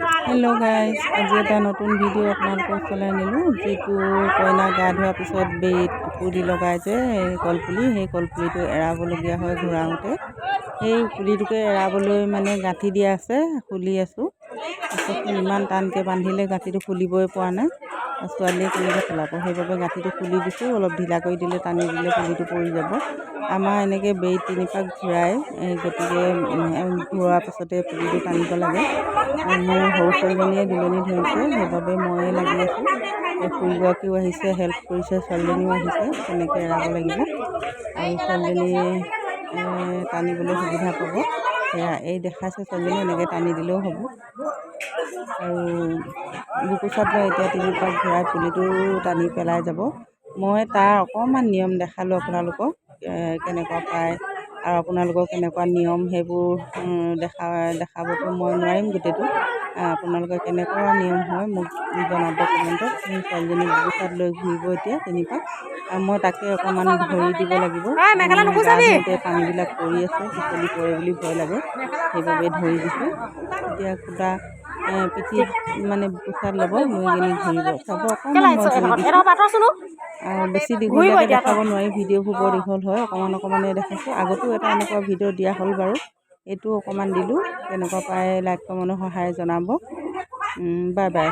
Hello guys আজি এটা নতুন ভিডিঅ' আপোনালোকৰ ওচৰলৈ আনিলোঁ। যিটো কইনা গা ধোৱাৰ পিছত বেইত পুলি লগাই যে কলপুলি সেই কলপুলিটো এৰাবলগীয়া হয় ঘূৰাওঁতে। সেই পুলিটোকে এৰাবলৈ মানে গাঁঠি দিয়া আছে খুলি আছোঁ। ইমান টানকৈ বান্ধিলে গাঁঠিটো খুলিবই পৰা নাই। ছোৱালীয়ে কেনেকৈ চলাব সেইবাবে গাঁঠিটো খুলি দিছোঁ, অলপ ঢিলা কৰি দিলে, টানি দিলে পুলিটো পৰি যাব। আমাৰ এনেকৈ বেইত তিনিপাক ঘূৰাই গতিকে ঘূৰোৱাৰ পাছতে পুলিটো টানিব লাগে। মোৰ সৰু ছোৱালীজনীয়ে দুজনী ধৰিছে, সেইবাবে ময়ে লাগি আছোঁ। খুৰীগৰাকীও আহিছে, হেল্প কৰিছে, ছোৱালীজনীও আহিছে, তেনেকৈ এৰাব লাগিব। আৰু ছোৱালীজনীয়ে টানিবলৈ সুবিধা পাব। সেয়া এই দেখাইছে ছোৱালীজনী এনেকৈ টানি দিলেও হ'ব। আৰু বুকুচাত লৈ এতিয়া তিনিপাক ঘূৰাই পুলিটো টানি পেলাই যাব। মই তাৰ অকণমান নিয়ম দেখালোঁ আপোনালোকক কেনেকুৱা পায় আৰু আপোনালোকৰ কেনেকুৱা নিয়ম সেইবোৰ দেখা দেখাবতো মই নোৱাৰিম গোটেইটো। আপোনালোকে কেনেকুৱা নিয়ম হয় মোক জনাব কমেণ্টত। মোৰ ছোৱালীজনী বুকুচাত লৈ ঘূৰিব এতিয়া তিনিপাক। মই তাকে অকণমান ধৰি দিব লাগিব। পানীবিলাক পৰি আছে পিছলি পৰে বুলি ভয় লাগে। সেইবাবে ধৰি দিছোঁ। এতিয়া খুটা পিঠিত মানে বুকুচাত ল'ব কিনি ধৰিব চাব অকণমান মই ধৰি দিছোঁ। আৰু বেছি দীঘলীয়াকৈ দেখাব নোৱাৰি ভিডিঅ'বোৰ বৰ দীঘল হয়। অকণমান অকণমানে দেখাইছোঁ। আগতো এটা এনেকুৱা ভিডিঅ' দিয়া হ'ল বাৰু। এইটো অকণমান দিলোঁ। কেনেকুৱা পায় লাইক কমেণ্টৰ সহায়ে জনাব। Bye bye.